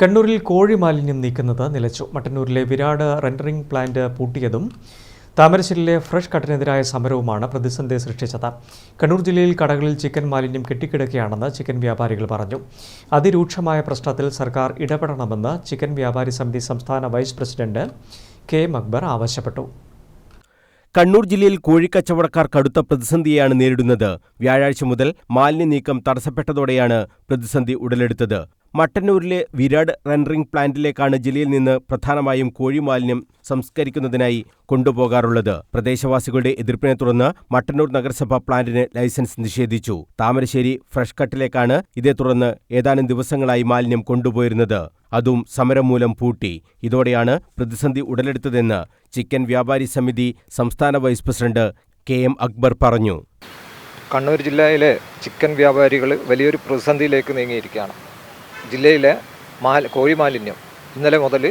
കണ്ണൂരിൽ കോഴി മാലിന്യം നീക്കുന്നത് നിലച്ചു. മട്ടന്നൂരിലെ വിരാട് റെൻഡറിംഗ് പ്ലാന്റ് പൂട്ടിയതും താമരശ്ശേരിയിലെ ഫ്രഷ് കട്ടിനെതിരായ സമരവുമാണ് പ്രതിസന്ധി സൃഷ്ടിച്ചത്. കണ്ണൂർ ജില്ലയിൽ കടകളിൽ ചിക്കൻ മാലിന്യം കെട്ടിക്കിടക്കുകയാണെന്ന് ചിക്കൻ വ്യാപാരികൾ പറഞ്ഞു. അതിരൂക്ഷമായ പ്രശ്നത്തിൽ സർക്കാർ ഇടപെടണമെന്ന് ചിക്കൻ വ്യാപാരി സമിതി സംസ്ഥാന vice president K. M Akbar ആവശ്യപ്പെട്ടു. കണ്ണൂർ ജില്ലയിൽ കോഴിക്കച്ചവടക്കാർ കടുത്ത പ്രതിസന്ധിയാണ് നേരിടുന്നത്. വ്യാഴാഴ്ച മുതൽ മാലിന്യ നീക്കം തടസ്സപ്പെട്ടതോടെയാണ് പ്രതിസന്ധി ഉടലെടുത്തത്. മട്ടന്നൂരിലെ വിരാട് റെൻഡറിംഗ് പ്ലാന്റിലേക്കാണ് ജില്ലയിൽ നിന്ന് പ്രധാനമായും കോഴിമാലിന്യം സംസ്കരിക്കുന്നതിനായി കൊണ്ടുപോകാറുള്ളത്. പ്രദേശവാസികളുടെ എതിർപ്പിനെ തുടർന്ന് മട്ടന്നൂർ നഗരസഭ പ്ലാന്റിന് ലൈസൻസ് നിഷേധിച്ചു. താമരശ്ശേരി ഫ്രഷ് കട്ടിലേക്കാണ് ഇതേ തുടർന്ന് ഏതാനും ദിവസങ്ങളായി മാലിന്യം കൊണ്ടുപോയിരുന്നത്. അതും സമരം മൂലം പൂട്ടി. ഇതോടെയാണ് പ്രതിസന്ധി ഉടലെടുത്തതെന്ന് ചിക്കൻ വ്യാപാരി സമിതി സംസ്ഥാന vice president K M Akbar പറഞ്ഞു. കണ്ണൂർ ജില്ലയിലെ ചിക്കൻ വ്യാപാരികൾ വലിയൊരു പ്രതിസന്ധിയിലേക്ക് നീങ്ങിയിരിക്കുകയാണ്. ജില്ലയിലെ മാൽ കോഴി മാലിന്യം ഇന്നലെ മുതൽ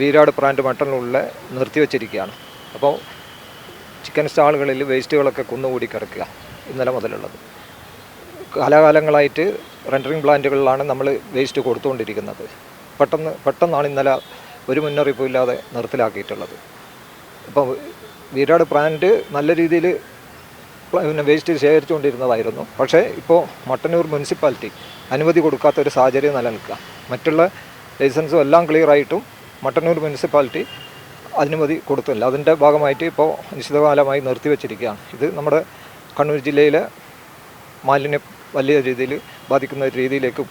വീരാട് പ്ലാന്റ് മട്ടണിലുള്ള നിർത്തിവെച്ചിരിക്കുകയാണ് അപ്പോൾ ചിക്കൻ സ്റ്റാളുകളിൽ വേസ്റ്റുകളൊക്കെ കുന്നുകൂടി കിടക്കുക ഇന്നലെ മുതലുള്ളത്. കാലാകാലങ്ങളായിട്ട് റെൻഡറിങ് പ്ലാന്റുകളിലാണ് നമ്മൾ വേസ്റ്റ് കൊടുത്തുകൊണ്ടിരിക്കുന്നത്. പെട്ടെന്ന് പെട്ടെന്നാണ് ഇന്നലെ ഒരു മുന്നറിയിപ്പും ഇല്ലാതെ നിർത്തലാക്കിയിട്ടുള്ളത്. അപ്പോൾ വീരാട് പ്ലാന്റ് നല്ല രീതിയിൽ പിന്നെ വേസ്റ്റ് ശേഖരിച്ചുകൊണ്ടിരുന്നതായിരുന്നു. പക്ഷേ ഇപ്പോൾ മട്ടന്നൂർ മുനിസിപ്പാലിറ്റി അനുമതി കൊടുക്കാത്ത ഒരു സാഹചര്യം നിലനിൽക്കുക. മറ്റുള്ള ലൈസൻസും എല്ലാം ക്ലിയർ ആയിട്ടും മട്ടന്നൂർ മുനിസിപ്പാലിറ്റി അനുമതി കൊടുത്തില്ല. അതിന്റെ ഭാഗമായിട്ട് ഇപ്പോൾ നിശ്ചിതകാലമായി നിർത്തിവെച്ചിരിക്കുകയാണ് ഇത് നമ്മുടെ കണ്ണൂർ ജില്ലയിലെ മാലിന്യം വലിയ രീതിയിൽ ബാധിക്കുന്ന രീതിയിലേക്ക്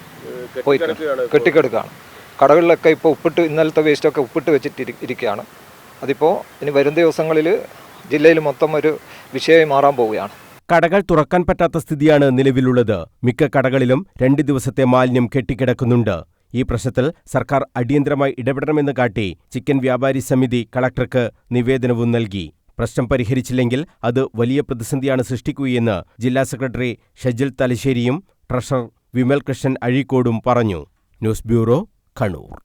പോയിട്ട് കെട്ടിക്കെടുക്കുകയാണ് കടകളിലൊക്കെ ഇപ്പോൾ ഉപ്പിട്ട് ഇന്നലത്തെ വേസ്റ്റൊക്കെ ഉപ്പിട്ട് വെച്ചിട്ട് ഇരി- ഇരിക്കുകയാണ്. അതിപ്പോൾ ഇനി വരും ദിവസങ്ങളിൽ ജില്ലയിൽ മൊത്തം ഒരു വിഷയമായി മാറാൻ പോവുകയാണ്. കടകൾ തുറക്കാൻ പറ്റാത്ത സ്ഥിതിയാണ് നിലവിലുള്ളത്. മിക്ക കടകളിലും രണ്ട് ദിവസത്തെ മാലിന്യം കെട്ടിക്കിടക്കുന്നുണ്ട്. ഈ പ്രശ്നത്തിൽ സർക്കാർ അടിയന്തരമായി ഇടപെടണമെന്ന് കാട്ടി ചിക്കൻ വ്യാപാരി സമിതി കളക്ടർക്ക് നിവേദനവും നൽകി. പ്രശ്നം പരിഹരിച്ചില്ലെങ്കിൽ അത് വലിയ പ്രതിസന്ധിയാണ് സൃഷ്ടിക്കുകയെന്ന് ജില്ലാ സെക്രട്ടറി ഷജിൽ തലശ്ശേരിയും ട്രഷറർ വിമൽ കൃഷ്ണൻ അഴീക്കോടും പറഞ്ഞു. News bureau Kannur.